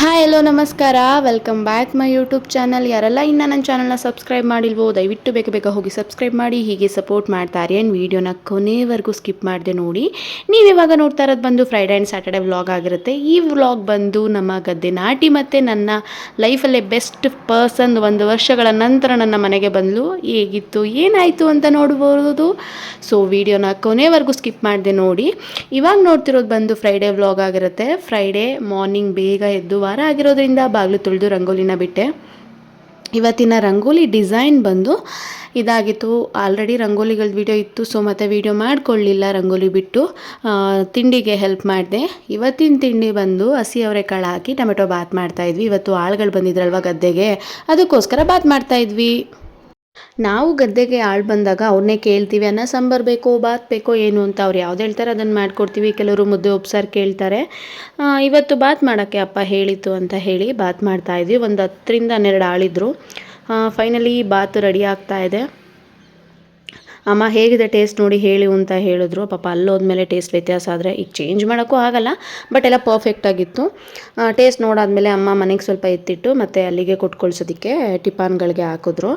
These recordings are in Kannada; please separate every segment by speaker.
Speaker 1: ಹಾಯ್ ಹಲೋ ನಮಸ್ಕಾರ. Welcome back my YouTube channel ಯಾರೆಲ್ಲ ಇನ್ನು ನನ್ನ ಚಾನಲ್ನ ಸಬ್ಸ್ಕ್ರೈಬ್ ಮಾಡಿಲ್ವೋ, ದಯವಿಟ್ಟು ಬೇಗ ಬೇಗ ಹೋಗಿ ಸಬ್ಸ್ಕ್ರೈಬ್ ಮಾಡಿ, ಹೀಗೆ ಸಪೋರ್ಟ್ ಮಾಡ್ತಾರೆ. ಏನು ವೀಡಿಯೋನ ಕೊನೆವರೆಗೂ ಸ್ಕಿಪ್ ಮಾಡಿದೆ ನೋಡಿ. ನೀವು ಇವಾಗ ನೋಡ್ತಾ ಇರೋದು ಬಂದು ಫ್ರೈಡೆ ಆ್ಯಂಡ್ ಸ್ಯಾಟರ್ಡೆ ವ್ಲಾಗ್ ಆಗಿರುತ್ತೆ. ಈ ವ್ಲಾಗ್ ಬಂದು ನಮ್ಮ ಗದ್ದೆ ನಾಟಿ ಮತ್ತು ನನ್ನ ಲೈಫಲ್ಲೇ ಬೆಸ್ಟ್ ಪರ್ಸನ್ ಒಂದು ವರ್ಷಗಳ ನಂತರ ನನ್ನ ಮನೆಗೆ ಬಂದಳು ಹೇಗಿತ್ತು, ಏನಾಯಿತು ಅಂತ ನೋಡ್ಬೋದು. ಸೊ ವೀಡಿಯೋನ ಕೊನೆವರೆಗೂ ಸ್ಕಿಪ್ ಮಾಡಿದೆ ನೋಡಿ. ಇವಾಗ ನೋಡ್ತಿರೋದು ಬಂದು ಫ್ರೈಡೇ ವ್ಲಾಗ್ ಆಗಿರುತ್ತೆ. ಫ್ರೈಡೇ ಮಾರ್ನಿಂಗ್ ಬೇಗ ಎದ್ದು ವಾರ ಆಗಿರೋದ್ರಿಂದ ಬಾಗಿಲು ತುಳಿದು ರಂಗೋಲಿನ ಬಿಟ್ಟೆ. ಇವತ್ತಿನ ರಂಗೋಲಿ ಡಿಸೈನ್ ಬಂದು ಇದಾಗಿತ್ತು. ಆಲ್ರೆಡಿ ರಂಗೋಲಿಗಳ ವಿಡಿಯೋ ಇತ್ತು ಸೊ ಮತ್ತೆ ವಿಡಿಯೋ ಮಾಡಿಕೊಳ್ಳಿಲ್ಲ ರಂಗೋಲಿ ಬಿಟ್ಟು. ತಿಂಡಿಗೆ ಹೆಲ್ಪ್ ಮಾಡಿದೆ. ಇವತ್ತಿನ ತಿಂಡಿ ಬಂದು ಹಸಿ ಅವರೆಕಾಳು ಹಾಕಿ ಟೊಮೆಟೊ ಬಾತ್ ಮಾಡ್ತಾ ಇದ್ವಿ. ಇವತ್ತು ಆಳುಗಳು ಬಂದಿದ್ರಲ್ವ ಗದ್ದೆಗೆ. ಅದಕ್ಕೋಸ್ಕರ ಬಾತ್ ಮಾಡ್ತಾ ಇದ್ವಿ. ನಾವು ಗದ್ದೆಗೆ ಆಳು ಬಂದಾಗ ಅವ್ರನ್ನೇ ಕೇಳ್ತೀವಿ, ಅನ್ನ, ಸಾಂಬಾರು ಬೇಕೋ, ಬಾತ್ ಬೇಕೋ, ಏನು? ಅಂತ ಅವ್ರು ಯಾವ್ದು ಹೇಳ್ತಾರೆ ಅದನ್ನು ಮಾಡಿಕೊಡ್ತೀವಿ. ಕೆಲವರು ಮುದ್ದೆ ಉಪ್ಸಾರು ಕೇಳ್ತಾರೆ. ಇವತ್ತು ಬಾತ್ ಮಾಡೋಕ್ಕೆ ಅಪ್ಪ ಹೇಳಿತ್ತು ಅಂತ ಹೇಳಿ ಬಾತ್ ಮಾಡ್ತಾಯಿದ್ವಿ ಒಂದು ಹತ್ತರಿಂದ ಹನ್ನೆರಡು ಆಳಿದ್ರು. ಫೈನಲಿ ಬಾತ್ ರೆಡಿ ಆಗ್ತಾ ಇದೆ. ಅಮ್ಮ ಹೇಗಿದೆ ಟೇಸ್ಟ್ ನೋಡಿ ಹೇಳಿ ಅಂತ ಹೇಳಿದ್ರು. ಪಾಪ ಅಲ್ಲೋದ್ಮೇಲೆ ಟೇಸ್ಟ್ ವ್ಯತ್ಯಾಸ ಆದರೆ ಈಗ ಚೇಂಜ್ ಮಾಡೋಕ್ಕೂ ಆಗಲ್ಲ ಬಟ್ ಎಲ್ಲ ಪರ್ಫೆಕ್ಟ್ ಆಗಿತ್ತು. ಟೇಸ್ಟ್ ನೋಡಾದಮೇಲೆ ಅಮ್ಮ ಮನೆಗೆ ಸ್ವಲ್ಪ ಎತ್ತಿಟ್ಟು ಮತ್ತು ಅಲ್ಲಿಗೆ ಕೊಟ್ಕೊಳ್ಸೋದಕ್ಕೆ ಟಿಫಾನ್ಗಳಿಗೆ ಹಾಕಿದ್ರು.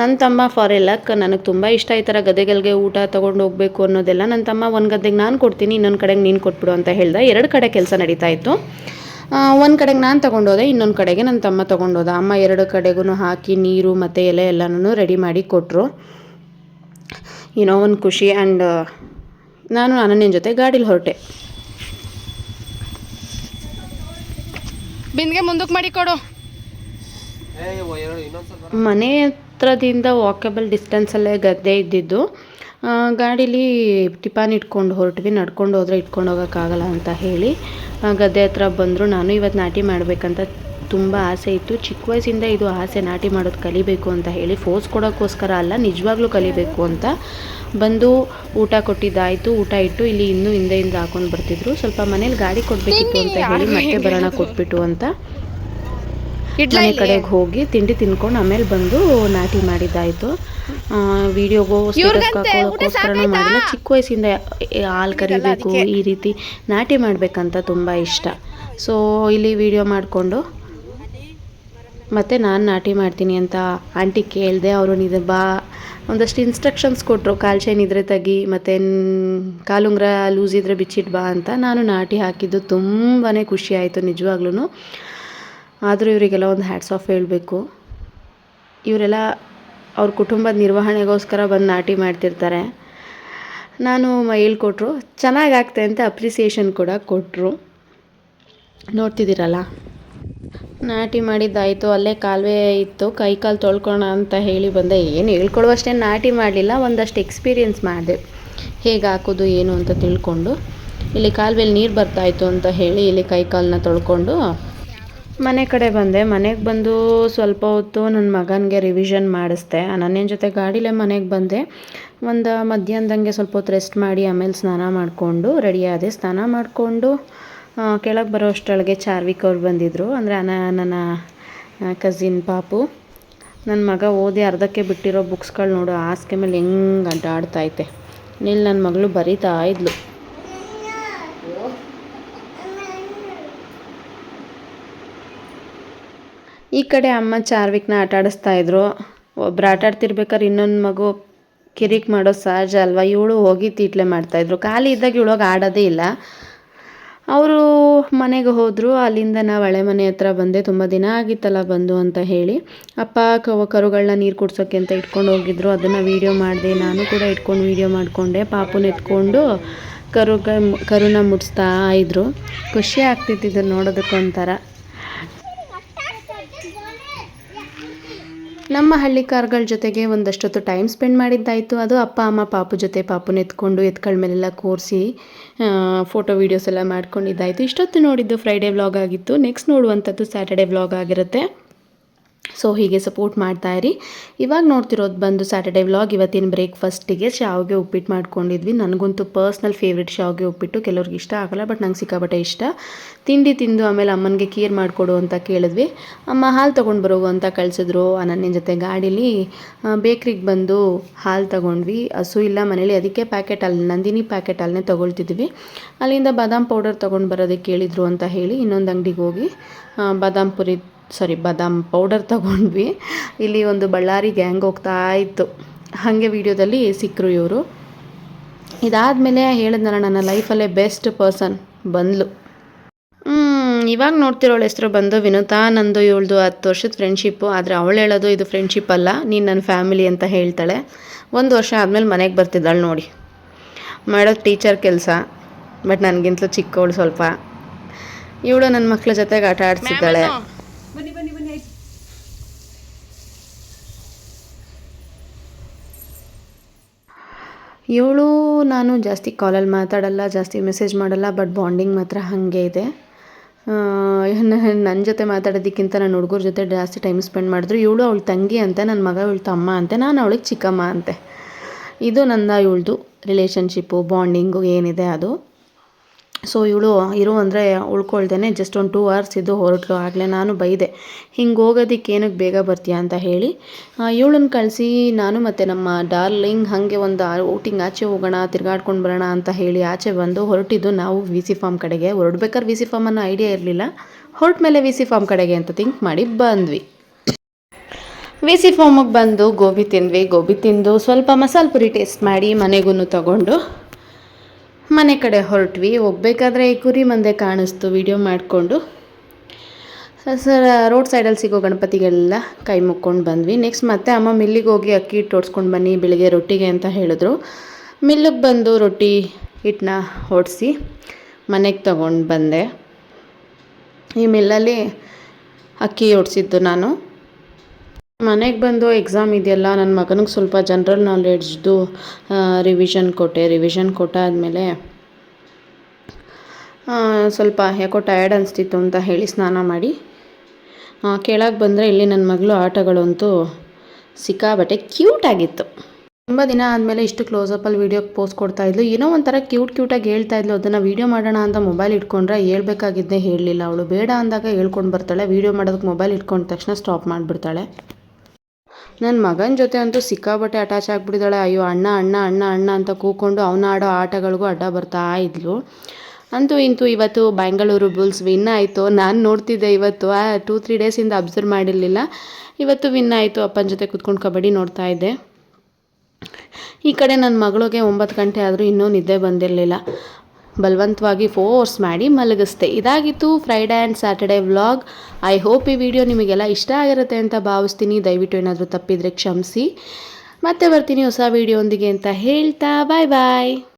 Speaker 1: ನನ್ನ ತಮ್ಮ ಫಾರ್ ಲಕ್ ನನಗೆ ತುಂಬ ಇಷ್ಟ ಈ ಥರ ಗದ್ದೆಗಳಿಗೆ ಊಟ ತೊಗೊಂಡು ಹೋಗಬೇಕು ಅನ್ನೋದೆಲ್ಲ ನನ್ನ ತಮ್ಮ ಒಂದು ಗದ್ದೆಗೆ ನಾನು ಕೊಡ್ತೀನಿ, ಇನ್ನೊಂದು ಕಡೆಗೆ ನೀನು ಕೊಟ್ಬಿಡು ಅಂತ ಹೇಳ್ದೆ. ಎರಡು ಕಡೆ ಕೆಲಸ ನಡೀತಾ ಇತ್ತು. ಒಂದು ಕಡೆಗೆ ನಾನು ತೊಗೊಂಡೋದೆ ಇನ್ನೊಂದು ಕಡೆಗೆ ನನ್ನ ತಮ್ಮ ತೊಗೊಂಡೋದ ಅಮ್ಮ ಎರಡು ಕಡೆಗೂ ಹಾಕಿ ನೀರು ಮತ್ತು ಎಲೆ ಎಲ್ಲನೂ ರೆಡಿ ಮಾಡಿ ಕೊಟ್ಟರು ಏನೋ ಒಂದು ಖುಷಿ ಆ್ಯಂಡ್ ನಾನು ಅನನ್ಯನ ಜೊತೆ ಗಾಡೀಲಿ ಹೊರಟೆ.
Speaker 2: ಬಿಂದಿಗೆ ಮುಂದಕ್ಕೆ ಮಾಡಿ ಕೊಡು.
Speaker 1: ಮನೆ ಹತ್ರದಿಂದ ವಾಕಬಲ್ ಡಿಸ್ಟೆನ್ಸಲ್ಲೇ ಗದ್ದೆ ಇದ್ದಿದ್ದು ಗಾಡೀಲಿ ಟಿಪಾನ್ ಇಟ್ಕೊಂಡು ಹೊರಟ್ವಿ ನಡ್ಕೊಂಡು ಹೋದರೆ ಇಟ್ಕೊಂಡು ಹೋಗೋಕ್ಕಾಗಲ್ಲ ಅಂತ ಹೇಳಿ ಗದ್ದೆ ಹತ್ರ ಬಂದರು ನಾನು ಇವತ್ತು ನಾಟಿ ಮಾಡಬೇಕಂತ ತುಂಬ ಆಸೆ ಇತ್ತು. ಚಿಕ್ಕ ವಯಸ್ಸಿಂದ ಇದು ಆಸೆ ನಾಟಿ ಮಾಡೋದು ಕಲಿಬೇಕು ಅಂತ ಹೇಳಿ ಫೋರ್ಸ್ ಕೊಡೋಕ್ಕೋಸ್ಕರ ಅಲ್ಲ ನಿಜವಾಗ್ಲೂ ಕಲಿಬೇಕು ಅಂತ ಬಂದು ಊಟ ಕೊಟ್ಟಿದ್ದಾಯಿತು. ಊಟ ಇಟ್ಟು ಇಲ್ಲಿ ಇನ್ನೂ ಹಿಂದೆಯಿಂದ ಹಾಕೊಂಡು ಬರ್ತಿದ್ರು. ಸ್ವಲ್ಪ ಮನೇಲಿ ಗಾಡಿ ಕೊಡಬೇಕಿತ್ತು ಅಂತ ಹೇಳಿ ಮತ್ತೆ ಬರೋಣ ಕೊಟ್ಬಿಟ್ಟು ಅಂತ ಮನೆ ಕಡೆಗೆ ಹೋಗಿ ತಿಂಡಿ ತಿನ್ಕೊಂಡು ಆಮೇಲೆ ಬಂದು ನಾಟಿ ಮಾಡಿದ್ದಾಯಿತು. ವಿಡಿಯೋಗೋ ಮಾಡಿಲ್ಲ. ಚಿಕ್ಕ ವಯಸ್ಸಿಂದ ಹಾಲು ಕರಿಬೇಕು ಈ ರೀತಿ ನಾಟಿ ಮಾಡಬೇಕಂತ ತುಂಬ ಇಷ್ಟ. ಸೊ ಇಲ್ಲಿ ವಿಡಿಯೋ ಮಾಡಿಕೊಂಡು ಮತ್ತು ನಾನು ನಾಟಿ ಮಾಡ್ತೀನಿ ಅಂತ ಆಂಟಿ ಕೇಳಿದೆ, ಅವರು ಇದು ಬಾ. ಒಂದಷ್ಟು ಇನ್ಸ್ಟ್ರಕ್ಷನ್ಸ್ ಕೊಟ್ಟರು ಕಾಲು ಚೈನ್ ಇದ್ದರೆ ತೆಗಿ, ಮತ್ತು ಕಾಲುಂಗ್ರ ಲೂಸ್ ಇದ್ದರೆ ಬಿಚ್ಚಿಟ್ಟು ಬಾ ಅಂತ ನಾನು ನಾಟಿ ಹಾಕಿದ್ದು ತುಂಬಾ ಖುಷಿ ಆಯಿತು ನಿಜವಾಗ್ಲೂ ಆದರೂ ಇವರಿಗೆಲ್ಲ ಒಂದು ಹ್ಯಾಟ್ಸ್ ಆಫ್ ಹೇಳಬೇಕು. ಇವರೆಲ್ಲ ಅವ್ರ ಕುಟುಂಬದ ನಿರ್ವಹಣೆಗೋಸ್ಕರ ಬಂದು ನಾಟಿ ಮಾಡ್ತಿರ್ತಾರೆ. ನಾನು ಹೇಳ್ಕೊಟ್ರು ಚೆನ್ನಾಗಾಗ್ತೆ ಅಂತ ಅಪ್ರಿಸಿಯೇಷನ್ ಕೂಡ ಕೊಟ್ಟರು ನೋಡ್ತಿದ್ದೀರಲ್ಲ? ನಾಟಿ ಮಾಡಿದ್ದಾಯಿತು, ಅಲ್ಲೇ ಕಾಲುವೆ ಇತ್ತು ಕೈ ಕಾಲು ತೊಳ್ಕೊಳ ಅಂತ ಹೇಳಿ ಬಂದೆ. ಏನು ಹೇಳ್ಕೊಡುವಷ್ಟೇ ನಾಟಿ ಮಾಡಲಿಲ್ಲ, ಒಂದಷ್ಟು ಎಕ್ಸ್ಪೀರಿಯೆನ್ಸ್ ಮಾಡಿದೆ. ಹೇಗೆ ಹಾಕೋದು, ಏನು ಅಂತ ತಿಳ್ಕೊಂಡು, ಇಲ್ಲಿ ಕಾಲುವೆಲಿ ನೀರು ಬರ್ತಾಯಿತ್ತು ಅಂತ ಹೇಳಿ ಇಲ್ಲಿ ಕೈ ಕಾಲನ್ನ ತೊಳ್ಕೊಂಡು ಮನೆ ಕಡೆ ಬಂದೆ. ಮನೆಗೆ ಬಂದು ಸ್ವಲ್ಪ ಹೊತ್ತು ನನ್ನ ಮಗನಿಗೆ ರಿವಿಷನ್ ಮಾಡಿಸ್ದೆ. ಅನನ್ಯನ ಜೊತೆ ಗಾಡೀಲೇ ಮನೆಗೆ ಬಂದೆ. ಒಂದು ಮಧ್ಯಾಹ್ನದಂಗೆ ಸ್ವಲ್ಪ ಹೊತ್ತು ರೆಸ್ಟ್ ಮಾಡಿ, ಆಮೇಲೆ ಸ್ನಾನ ಮಾಡಿಕೊಂಡು ರೆಡಿಯಾದೆ ಸ್ನಾನ ಮಾಡಿಕೊಂಡು ಕೆಳಗೆ ಬರೋ ಅಷ್ಟೊಳಗೆ ಚಾರ್ವಿಕ್ ಅವ್ರು ಬಂದಿದ್ದರು ಅಂದರೆ ಅನ, ನನ್ನ ಕಸಿನ್ ಪಾಪು. ನನ್ನ ಮಗ ಓದಿ ಅರ್ಧಕ್ಕೆ ಬಿಟ್ಟಿರೋ ಬುಕ್ಸ್ಗಳು ನೋಡು, ಹಾಸಿಗೆ ಮೇಲೆ ಹೆಂಗೆ ಅಡ್ಡಾಡ್ತೈತೆ ಇಲ್ಲಿ ನನ್ನ ಮಗಳು ಬರೀತಾ ಇದ್ಲು. ಈ ಕಡೆ ಅಮ್ಮ ಚಾರ್ವಿಕ್ನ ಆಟ ಆಡಿಸ್ತಾ ಇದ್ರು. ಒಬ್ರು ಆಟ ಆಡ್ತಿರ್ಬೇಕಾದ್ರೆ ಇನ್ನೊಂದು ಮಗು ಕಿರಿಕ್ ಮಾಡೋ ಸಹಜ ಅಲ್ವಾ? ಇವಳು ಹೋಗಿ ತೀಟ್ಲೆ ಮಾಡ್ತಾಯಿದ್ರು ಖಾಲಿ ಇದ್ದಾಗ ಇವಳೋಗಿ ಆಡೋದೇ ಇಲ್ಲ. ಅವರು ಮನೆಗೆ ಹೋದರು, ಅಲ್ಲಿಂದ ನಾವು ಹಳೆ ಮನೆ ಹತ್ರ ಬಂದೆ, ತುಂಬ ದಿನ ಆಗಿತ್ತಲ್ಲ ಬಂದು ಅಂತ ಹೇಳಿ. ಅಪ್ಪ ಕವ ಕರುಗಳನ್ನ ನೀರು ಕುಡ್ಸೋಕ್ಕೆ ಅಂತ ಇಟ್ಕೊಂಡು ಹೋಗಿದ್ರು, ಅದನ್ನು ವೀಡಿಯೋ ಮಾಡಿದೆ, ನಾನು ಕೂಡ ಇಟ್ಕೊಂಡು ವೀಡಿಯೋ ಮಾಡಿಕೊಂಡೆ. ಪಾಪುನ ಎತ್ಕೊಂಡು ಕರುಗ, ಕರುನ ಮುಡಿಸ್ತಾ ಇದ್ದರು ಖುಷಿ ಆಗ್ತಿತ್ತು ಇದನ್ನು ನೋಡೋದಕ್ಕೊಂಥರ. ನಮ್ಮ ಹಳ್ಳಿ ಕಾರ್ಗಳ ಜೊತೆಗೆ ಒಂದಷ್ಟೊತ್ತು ಟೈಮ್ ಸ್ಪೆಂಡ್ ಮಾಡಿದ್ದಾಯಿತು. ಅದು ಅಪ್ಪ, ಅಮ್ಮ, ಪಾಪು ಜೊತೆ ಪಾಪುನ ಎತ್ಕೊಂಡು ಎತ್ಕಳ ಮೇಲೆಲ್ಲ ಕೂರಿಸಿ ಫೋಟೋ ವೀಡಿಯೋಸ್ ಎಲ್ಲ ಮಾಡ್ಕೊಂಡಿದ್ದಾಯಿತು. ಇಷ್ಟೊತ್ತು ನೋಡಿದ್ದು ಫ್ರೈಡೇ ವ್ಲಾಗ್ ಆಗಿತ್ತು. ನೆಕ್ಸ್ಟ್ ನೋಡುವಂಥದ್ದು ಸ್ಯಾಟರ್ಡೇ ವ್ಲಾಗ್ ಆಗಿರುತ್ತೆ. ಸೊ ಹೀಗೆ ಸಪೋರ್ಟ್ ಮಾಡ್ತಾ ಇರಿ. ಇವಾಗ ನೋಡ್ತಿರೋದು ಬಂದು ಸ್ಯಾಟರ್ಡೇ ವ್ಲಾಗ್ ಇವತ್ತಿನ ಬ್ರೇಕ್ಫಾಸ್ಟಿಗೆ ಶಾವಿಗೆ ಉಪ್ಪಿಟ್ಟು ಮಾಡ್ಕೊಂಡಿದ್ವಿ. ನನಗಂತೂ ಪರ್ಸ್ನಲ್ ಫೇವ್ರೆಟ್ ಶಾವಿಗೆ ಉಪ್ಪಿಟ್ಟು ಕೆಲವ್ರಿಗೆ ಇಷ್ಟ ಆಗಲ್ಲ ಬಟ್ ನಂಗೆ ಸಿಕ್ಕಾಬಟ್ಟೆ ಇಷ್ಟ. ತಿಂಡಿ ತಿಂದು ಆಮೇಲೆ ಅಮ್ಮನಿಗೆ ಕೇರ್ ಮಾಡಿಕೊಡು ಅಂತ ಕೇಳಿದ್ವಿ. ಅಮ್ಮ ಹಾಲು ತೊಗೊಂಡು ಬರೋ ಅಂತ ಕಳಿಸಿದ್ರು. ನನ್ನ ಜೊತೆ ಗಾಡೀಲಿ ಬೇಕ್ರಿಗೆ ಬಂದು ಹಾಲು ತೊಗೊಂಡ್ವಿ. ಹಸು ಇಲ್ಲ ಮನೇಲಿ, ಅದಕ್ಕೆ ಪ್ಯಾಕೆಟ್ ಅಲ್ಲಿ ನಂದಿನಿ ಪ್ಯಾಕೆಟ್ ಅಲ್ಲೇ ತೊಗೊಳ್ತಿದ್ವಿ. ಅಲ್ಲಿಂದ ಬಾದಾಮ್ ಪೌಡರ್ ತೊಗೊಂಡು ಬರೋದಕ್ಕೆ ಕೇಳಿದ್ರು ಅಂತ ಹೇಳಿ ಇನ್ನೊಂದು ಅಂಗಡಿಗೆ ಹೋಗಿ ಬಾದಾಮ್ ಪುರಿ ಸಾರಿ ಬಾದಾಮ್ ಪೌಡರ್ ತಗೊಂಡ್ವಿ. ಇಲ್ಲಿ ಒಂದು ಬಳ್ಳಾರಿ ಗ್ಯಾಂಗ್ ಹೋಗ್ತಾ ಇತ್ತು. ಹಾಗೆ ವಿಡಿಯೋದಲ್ಲಿ ಸಿಕ್ಕರು ಇವರು. ಇದಾದಮೇಲೆ ಹೇಳಿದ್ನಲ್ಲ, ನನ್ನ ಲೈಫಲ್ಲೇ ಬೆಸ್ಟ್ ಪರ್ಸನ್ ಬಂದ್ಲು. ಇವಾಗ ನೋಡ್ತಿರೋಳು ಹೆಸರು ಬಂದು ವಿನುತಾ, ನಂದು ಇವಳ್ದು ಹತ್ತು ವರ್ಷದ ಫ್ರೆಂಡ್ಶಿಪ್ಪು ಆದರೆ ಅವಳು ಹೇಳೋದು ಇದು ಫ್ರೆಂಡ್ಶಿಪ್ ಅಲ್ಲ, ನೀನು ನನ್ನ ಫ್ಯಾಮಿಲಿ ಅಂತ ಹೇಳ್ತಾಳೆ. ಒಂದು ವರ್ಷ ಆದಮೇಲೆ ಮನೆಗೆ ಬರ್ತಿದ್ದಾಳೆ ನೋಡಿ. ಮಾಡೋದು ಟೀಚರ್ ಕೆಲಸ, ಬಟ್ ನನಗಿಂತಲೂ ಚಿಕ್ಕವಳು ಸ್ವಲ್ಪ. ಇವಳು ನನ್ನ ಮಕ್ಕಳ ಜೊತೆಗೆ ಆಟ ಆಡ್ಸಿದ್ದಾಳೆ
Speaker 2: ಬನ್ನಿ ಬನ್ನಿ ಬನ್ನಿ ಆಯ್ತು
Speaker 1: ಇವಳು ನಾನು ಜಾಸ್ತಿ ಕಾಲಲ್ಲಿ ಮಾತಾಡಲ್ಲ, ಜಾಸ್ತಿ ಮೆಸೇಜ್ ಮಾಡಲ್ಲ ಬಟ್ ಬಾಂಡಿಂಗ್ ಮಾತ್ರ ಹಾಗೆ ಇದೆ. ನನ್ನ ಜೊತೆ ಮಾತಾಡೋದಕ್ಕಿಂತ ನನ್ನ ಹುಡುಗರ ಜೊತೆ ಜಾಸ್ತಿ ಟೈಮ್ ಸ್ಪೆಂಡ್ ಮಾಡಿದ್ರು ಇವಳು ಅವಳು ತಂಗಿ ಅಂತೆ ನನ್ನ ಮಗ ಇವಳು ತಮ್ಮ ಅಂತೆ, ನಾನು ಅವಳಿಗೆ ಚಿಕ್ಕಮ್ಮ ಅಂತೆ. ಇದು ನನ್ನ ಇವಳ್ದು ರಿಲೇಷನ್ಶಿಪ್ಪು ಬಾಂಡಿಂಗು ಏನಿದೆ ಅದು. ಸೊ ಇವಳು ಇರು ಅಂದರೆ ಉಳ್ಕೊಳ್ದೇ ಜಸ್ಟ್ ಒಂದು ಟೂ ಅವರ್ಸ್ ಇದ್ದು ಹೊರಟು ಆಗಲೇ ನಾನು ಬೈದೆ. ಹಿಂಗೆ ಹೋಗೋದಕ್ಕೆ ಏನಕ್ಕೆ ಬೇಗ ಬರ್ತೀಯಾ? ಅಂತ ಹೇಳಿ ಇವಳನ್ನ ಕಳಿಸಿ ನಾನು ಮತ್ತು ನಮ್ಮ ಡಾರ್ಲಿಂಗ್ ಹಾಗೆ ಒಂದು ಔಟಿಂಗ್ ಆಚೆ ಹೋಗೋಣ, ತಿರ್ಗಾಡ್ಕೊಂಡು ಬರೋಣ ಅಂತ ಹೇಳಿ ಆಚೆ ಬಂದು ಹೊರಟಿದ್ದು ನಾವು ವಿ ಸಿ ಫಾರ್ಮ್ ಕಡೆಗೆ. ಹೊರಡ್ಬೇಕಾದ್ರೆ ವಿ ಸಿ ಫಾರ್ಮ್ ಅನ್ನೋ ಐಡಿಯಾ ಇರಲಿಲ್ಲ. ಹೊರಟ ಮೇಲೆ ವಿ ಸಿ ಫಾರ್ಮ್ ಕಡೆಗೆ ಅಂತ ಥಿಂಕ್ ಮಾಡಿ ಬಂದ್ವಿ. ವಿ ಸಿ ಫಾರ್ಮಿಗೆ ಬಂದು ಗೋಬಿ ತಿಂದ್ವಿ. ಗೋಬಿ ತಿಂದು ಸ್ವಲ್ಪ ಮಸಾಲೆ ಪುರಿ ಟೇಸ್ಟ್ ಮಾಡಿ ಮನೆಗೂ ತಗೊಂಡು ಮನೆ ಕಡೆ ಹೊರಟ್ವಿ. ಹೋಗ್ಬೇಕಾದ್ರೆ ಈ ಕುರಿ ಮಂದೆ ಕಾಣಿಸ್ತು. ವಿಡಿಯೋ ಮಾಡಿಕೊಂಡು. ಸರ್, ರೋಡ್ ಸೈಡಲ್ಲಿ ಸಿಗೋ ಗಣಪತಿಗೆಲ್ಲ ಕೈ ಮುಕ್ಕೊಂಡು ಬಂದ್ವಿ. ನೆಕ್ಸ್ಟ್ ಮತ್ತೆ ಅಮ್ಮ ಮಿಲ್ಲಿಗೆ ಹೋಗಿ ಅಕ್ಕಿ ಹಿಟ್ಟು ಓಡಿಸ್ಕೊಂಡು ಬನ್ನಿ, ಬೆಳಿಗ್ಗೆ ರೊಟ್ಟಿಗೆ ಅಂತ ಹೇಳಿದ್ರು. ಮಿಲ್ಲಿಗೆ ಬಂದು ರೊಟ್ಟಿ ಹಿಟ್ಟನ್ನ ಓಡಿಸಿ ಮನೆಗೆ ತಗೊಂಡು ಬಂದೆ. ಈ ಮಿಲ್ಲಲ್ಲಿ ಅಕ್ಕಿ ಓಡಿಸಿದ್ದು ನಾನು. ಮನೆಗೆ ಬಂದು ಎಕ್ಸಾಮ್ ಇದೆಯಲ್ಲ ನನ್ನ ಮಗನಿಗೆ ಸ್ವಲ್ಪ ಜನ್ರಲ್ ನಾಲೆಡ್ಜ್ದು ರಿವಿಷನ್ ಕೊಟ್ಟೆ. ರಿವಿಷನ್ ಕೊಟ್ಟಾದಮೇಲೆ ಸ್ವಲ್ಪ ಯಾಕೋ ಟಯರ್ಡ್ ಅನಿಸ್ತಿತ್ತು ಅಂತ ಹೇಳಿ ಸ್ನಾನ ಮಾಡಿ ಕೆಳಗೆ ಬಂದರೆ ಇಲ್ಲಿ ನನ್ನ ಮಗಳು ಆಟಗಳಂತೂ ಸಿಕ್ಕಾಬಟ್ಟೆ ಕ್ಯೂಟ್ ಆಗಿತ್ತು. ತುಂಬ ದಿನ ಆದಮೇಲೆ ಇಷ್ಟು ಕ್ಲೋಸಪ್ಪಲ್ಲಿ ವೀಡಿಯೋ ಪೋಸ್ಟ್ ಕೊಡ್ತಾ ಇದ್ಲು. ಏನೋ ಒಂಥರ ಕ್ಯೂಟ್ ಕ್ಯೂಟಾಗಿ ಹೇಳ್ತಾ ಇದ್ಲು. ಅದನ್ನು ವೀಡಿಯೋ ಮಾಡೋಣ ಅಂತ ಮೊಬೈಲ್ ಇಟ್ಕೊಂಡ್ರೆ ಹೇಳ್ಬೇಕಾಗಿದ್ದೇ ಹೇಳಲಿಲ್ಲ. ಅವಳು ಬೇಡ ಅಂದಾಗ ಹೇಳ್ಕೊಂಡು ಬರ್ತಾಳೆ. ವೀಡಿಯೋ ಮಾಡೋದಕ್ಕೆ ಮೊಬೈಲ್ ಇಟ್ಕೊಂಡ ತಕ್ಷಣ ಸ್ಟಾಪ್ ಮಾಡಿಬಿಡ್ತಾಳೆ. ನನ್ನ ಮಗನ ಜೊತೆ ಅಂತೂ ಸಿಕ್ಕಾಬಟ್ಟೆ ಅಟ್ಯಾಚ್ ಆಗಿಬಿಟ್ಟಿದ್ದಾಳೆ ಅಯ್ಯೋ, ಅಣ್ಣ ಅಣ್ಣ ಅಣ್ಣ ಅಣ್ಣ ಅಂತ ಕೂಕೊಂಡು ಅವನ ಆಡೋ ಆಟಗಳಿಗೂ ಅಡ್ಡ ಬರ್ತಾ ಇದ್ಲು. ಅಂತೂ ಇಂತೂ ಇವತ್ತು ಬೆಂಗಳೂರು ಬುಲ್ಸ್ ವಿನ್ ಆಯಿತು. ನಾನು ನೋಡ್ತಿದ್ದೆ ಇವತ್ತು. ಆ ಟೂ ತ್ರೀ ಡೇಸಿಂದ ಅಬ್ಸರ್ವ್ ಮಾಡಿರಲಿಲ್ಲ. ಇವತ್ತು ವಿನ್ ಆಯಿತು. ಅಪ್ಪನ ಜೊತೆ ಕೂತ್ಕೊಂಡು ಕಬಡ್ಡಿ ನೋಡ್ತಾ ಇದ್ದೆ. ಈ ಕಡೆ ನನ್ನ ಮಗಳಿಗೆ ಒಂಬತ್ತು ಗಂಟೆ ಆದರೂ ಇನ್ನೂ ನಿದ್ದೆ ಬಂದಿರಲಿಲ್ಲ. ಬಲವಂತವಾಗಿ ಫೋರ್ಸ್ ಮಾಡಿ ಮಲಗಿಸ್ದೆ ಇದಾಗಿತ್ತು Friday and Saturday vlog I hope ಈ ವಿಡಿಯೋ ನಿಮಗೆಲ್ಲ ಇಷ್ಟ ಆಗಿರುತ್ತೆ ಅಂತ ಭಾವಿಸ್ತೀನಿ. ದಯವಿಟ್ಟು ಏನಾದರೂ ತಪ್ಪಿದರೆ ಕ್ಷಮಿಸಿ. ಮತ್ತೆ ಬರ್ತೀನಿ ಹೊಸ ವಿಡಿಯೋ ಅಂತ ಹೇಳ್ತಾ ಬಾಯ್ ಬಾಯ್